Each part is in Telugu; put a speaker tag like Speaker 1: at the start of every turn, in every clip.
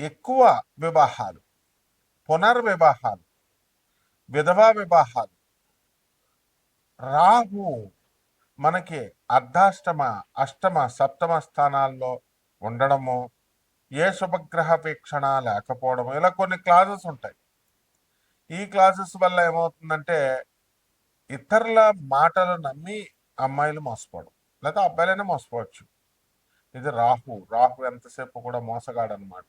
Speaker 1: ఎక్కువ వివాహాలు పునర్వివాహాలు విధవా వివాహాలు రాహు మనకి అర్ధాష్టమ అష్టమ సప్తమ స్థానాల్లో ఉండడము ఏ శుభగ్రహ వీక్షణ లేకపోవడము ఇలా కొన్ని క్లాజెస్ ఉంటాయి. ఈ క్లాసెస్ వల్ల ఏమవుతుందంటే ఇతరుల మాటలు నమ్మి అమ్మాయిలు మోసపోవడం లేదా అబ్బాయిలైనా మోసపోవచ్చు. ఇది రాహు రాహు ఎంతసేపు కూడా మోసగాడు అనమాట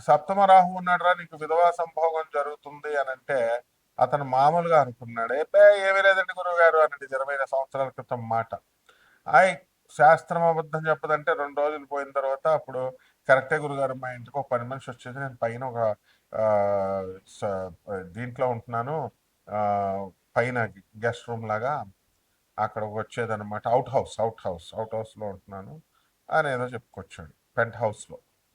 Speaker 1: సప్తమ రాహు ఉన్నాడురా నీకు విధవా సంభోగం జరుగుతుంది అని అంటే అతను మామూలుగా అనుకున్నాడు. ఏపే ఏమీ లేదండి గురువు గారు అన్నది ఇరవై సంవత్సరాల క్రితం మాట. ఆయ్ శాస్త్రం అబద్ధం చెప్పదంటే రెండు రోజులు పోయిన తర్వాత అప్పుడు కరెక్టే గురుగారు మా ఇంటికి ఒక పని మనిషి వచ్చేది నేను పైన ఒక స- దీంట్లో ఉంటున్నాను. పైన గెస్ట్ రూమ్ లాగా అక్కడ వచ్చేదన్నమాట. Out house out house out హౌస్లో ఉంటున్నాను. అని ఏదో చెప్పుకొచ్చాడు పెంట్ హౌస్లో.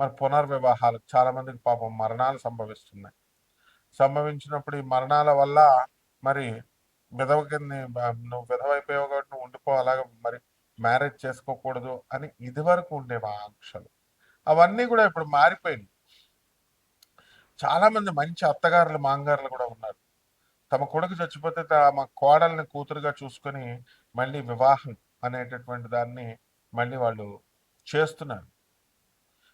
Speaker 1: మరి పునర్వివాహాలు చాలా మందికి పాపం మరణాలు సంభవిస్తున్నాయి. సంభవించినప్పుడు ఈ మరణాల వల్ల మరి విధవ కింద నువ్వు విధవ అయిపోయావు కాబట్టి నువ్వు ఉండిపో అలాగ మరి మ్యారేజ్ చేసుకోకూడదు అని ఇదివరకు ఉండేవి ఆంక్షలు. అవన్నీ కూడా ఇప్పుడు మారిపోయినాయి. చాలా మంది మంచి అత్తగారులు మాంగారులు కూడా ఉన్నారు. తమ కొడుకు చచ్చిపోతే తమ కోడల్ని కూతురుగా చూసుకొని మళ్ళీ వివాహం అనేటటువంటి దాన్ని మళ్ళీ వాళ్ళు చేస్తున్నారు.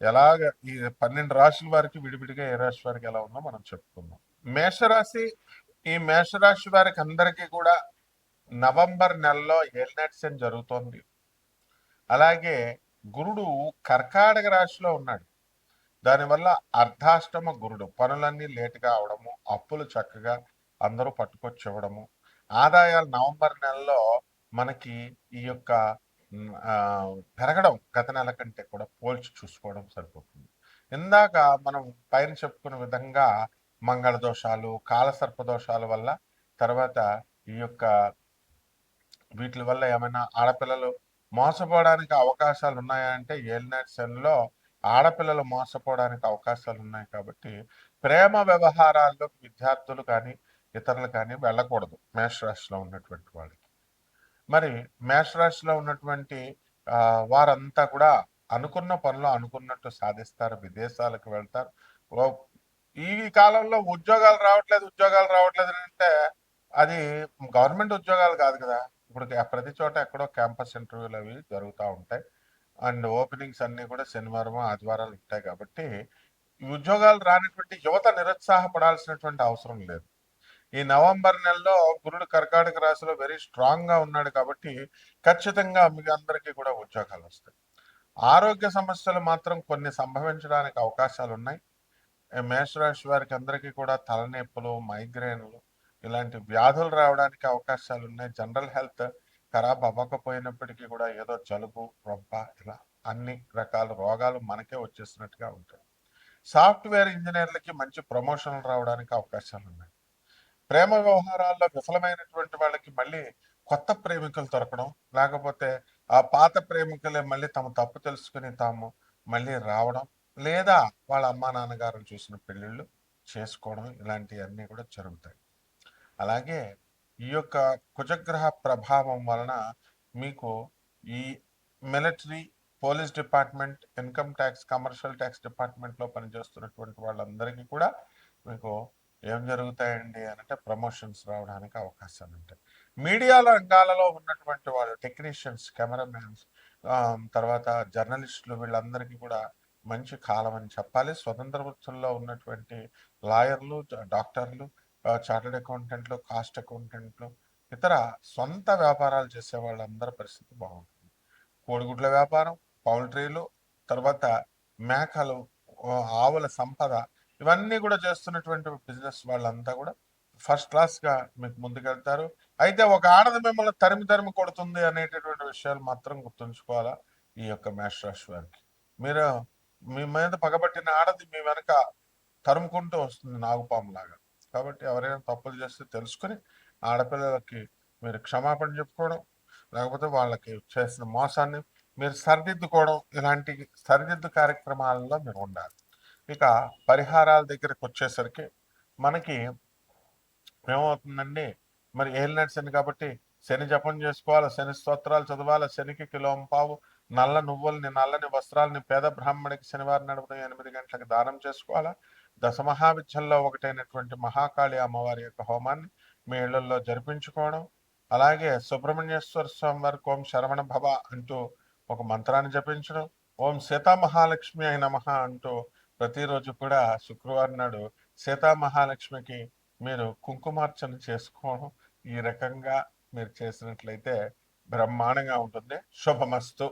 Speaker 1: ఎలాగ ఈ పన్నెండు రాశుల వారికి విడివిడిగా ఏ రాశి వారికి ఎలా ఉందో మనం చెప్పుకుందాం. మేషరాశి ఈ మేషరాశి వారికి అందరికీ కూడా నవంబర్ నెలలో ఏలినట్సన్ జరుగుతోంది. అలాగే గురుడు కర్కాటక రాశిలో ఉన్నాడు. దానివల్ల అర్ధాష్టమ గురుడు పనులన్నీ లేటుగా అవడము అప్పులు చక్కగా అందరూ పట్టుకొచ్చి ఇవ్వడము ఆదాయాలు నవంబర్ నెలలో మనకి ఈ యొక్క పెరగడం గత నెల కంటే కూడా పోల్చి చూసుకోవడం సరిపోతుంది. ఇందాక మనం పైన చెప్పుకున్న విధంగా మంగళ దోషాలు కాలసర్ప దోషాల వల్ల తర్వాత ఈ యొక్క వీటి వల్ల ఏమైనా ఆడపిల్లలు మోసపోవడానికి అవకాశాలు ఉన్నాయా అంటే ఏలినాటి శనిలో ఆడపిల్లలు మోసపోవడానికి అవకాశాలు ఉన్నాయి కాబట్టి ప్రేమ వ్యవహారాల్లో విద్యార్థులు కానీ ఇతరులు కానీ వెళ్ళకూడదు. మేషరాశిలో ఉన్నటువంటి వాళ్ళకి. మరి మేషరాశిలో ఉన్నటువంటి ఆ, వారంతా కూడా అనుకున్న పనులు అనుకున్నట్టు సాధిస్తారు. విదేశాలకు వెళ్తారు. ఓ- ఈ కాలంలో ఉద్యోగాలు రావట్లేదు ఉద్యోగాలు రావట్లేదు అని అంటే అది గవర్నమెంట్ ఉద్యోగాలు కాదు కదా. ఇప్పుడు ప్రతి చోట ఎక్కడో క్యాంపస్ ఇంటర్వ్యూలు అవి జరుగుతూ ఉంటాయి. అండ్ ఓపెనింగ్స్ అన్ని కూడా శనివారం ఆదివారాలు ఉంటాయి కాబట్టి ఈ ఉద్యోగాలు రానటువంటి యువత నిరుత్సాహపడాల్సినటువంటి అవసరం లేదు. ఈ నవంబర్ నెలలో గురుడు కర్కాటక రాశిలో వెరీ స్ట్రాంగ్గా ఉన్నాడు కాబట్టి ఖచ్చితంగా మీకు అందరికీ కూడా ఉద్యోగాలు వస్తాయి. ఆరోగ్య సమస్యలు మాత్రం కొన్ని సంభవించడానికి అవకాశాలు ఉన్నాయి. మేషరాశి వారికి అందరికీ కూడా తలనొప్పులు మైగ్రేన్లు ఇలాంటి వ్యాధులు రావడానికి అవకాశాలు ఉన్నాయి. జనరల్ హెల్త్ ఖరాబ్ అవ్వకపోయినప్పటికీ కూడా ఏదో జలుబు రొబ్బ ఇలా అన్ని రకాల రోగాలు మనకే వచ్చేసినట్టుగా ఉంటాయి. సాఫ్ట్వేర్ ఇంజనీర్లకి మంచి ప్రమోషన్లు రావడానికి అవకాశాలు ఉన్నాయి. ప్రేమ వ్యవహారాల్లో విఫలమైనటువంటి వాళ్ళకి మళ్ళీ కొత్త ప్రేమికులు దొరకడం లేకపోతే ఆ పాత ప్రేమికులే మళ్ళీ తమ తప్పు తెలుసుకుని తాము మళ్ళీ రావడం లేదా వాళ్ళ అమ్మా నాన్నగారు చూసిన పెళ్ళిళ్ళు చేసుకోవడం ఇలాంటివన్నీ కూడా జరుగుతాయి. అలాగే ఈ యొక్క కుజగ్రహ ప్రభావం వలన మీకు ఈ military police department income tax commercial tax డిపార్ట్మెంట్లో పనిచేస్తున్నటువంటి వాళ్ళందరికీ కూడా మీకు ఏం జరుగుతాయండి అని అంటే ప్రమోషన్స్ రావడానికి అవకాశాలు ఉంటాయి. మీడియా రంగాలలో ఉన్నటువంటి వాళ్ళు టెక్నీషియన్స్ కెమెరామెన్స్ తర్వాత జర్నలిస్టులు వీళ్ళందరికీ కూడా మంచి కాలం అని చెప్పాలి. స్వతంత్ర వృత్తుల్లో ఉన్నటువంటి లాయర్లు డాక్టర్లు చార్టెడ్ అకౌంటెంట్లు కాస్ట్ అకౌంటెంట్లు ఇతర సొంత వ్యాపారాలు చేసే వాళ్ళందరి పరిస్థితి బాగుంటుంది. కోడిగుడ్ల వ్యాపారం పౌల్ట్రీలు తర్వాత మేకలు ఆవుల సంపద ఇవన్నీ కూడా చేస్తున్నటువంటి బిజినెస్ వాళ్ళంతా కూడా ఫస్ట్ క్లాస్గా మీకు ముందుకెళ్తారు. అయితే ఒక ఆడది మిమ్మల్ని తరిమి తరిమి కొడుతుంది అనేటటువంటి విషయాలు మాత్రం గుర్తుంచుకోవాలా ఈ యొక్క మేష రాశి వారికి? మీరు మీ మీద పగబట్టిన ఆడది మీ వెనక తరుముకుంటూ వస్తుంది నాగుపాము లాగా. కాబట్టి ఎవరైనా తప్పులు చేస్తే తెలుసుకుని ఆడపిల్లలకి మీరు క్షమాపణ చెప్పుకోవడం లేకపోతే వాళ్ళకి చేసిన మోసాన్ని మీరు సరిదిద్దుకోవడం ఇలాంటి సరిదిద్దు కార్యక్రమాలలో మీరు ఉండాలి. ఇక పరిహారాల దగ్గరకు వచ్చేసరికి మనకి ఏమవుతుందండి? మరి ఏలినాటి శని కాబట్టి శని జపం చేసుకోవాలి? శని స్తోత్రాలు చదవాలి? శనికి కిలోంపావు నల్ల నువ్వుల్ని నల్లని వస్త్రాలని పేద బ్రాహ్మణికి శనివారం నడుపున ఎనిమిది గంటలకు దానం చేసుకోవాలా? దశమహావిద్యల్లో ఒకటైనటువంటి మహాకాళి అమ్మవారి యొక్క హోమాన్ని మీ ఇళ్ళలో జరిపించుకోవడం. అలాగే సుబ్రహ్మణ్యేశ్వర స్వామి వారికి ఓం శరవణ భవ అంటూ ఒక మంత్రాన్ని జపించడం. ఓం సీతా మహాలక్ష్మి అయిన మహా అంటూ ప్రతిరోజు కూడా శుక్రవారం నాడు సీతామహాలక్ష్మికి మీరు కుంకుమార్చన చేసుకోవడం ఈ రకంగా మీరు చేసినట్లయితే బ్రహ్మాండంగా ఉంటుంది. శుభమస్తు.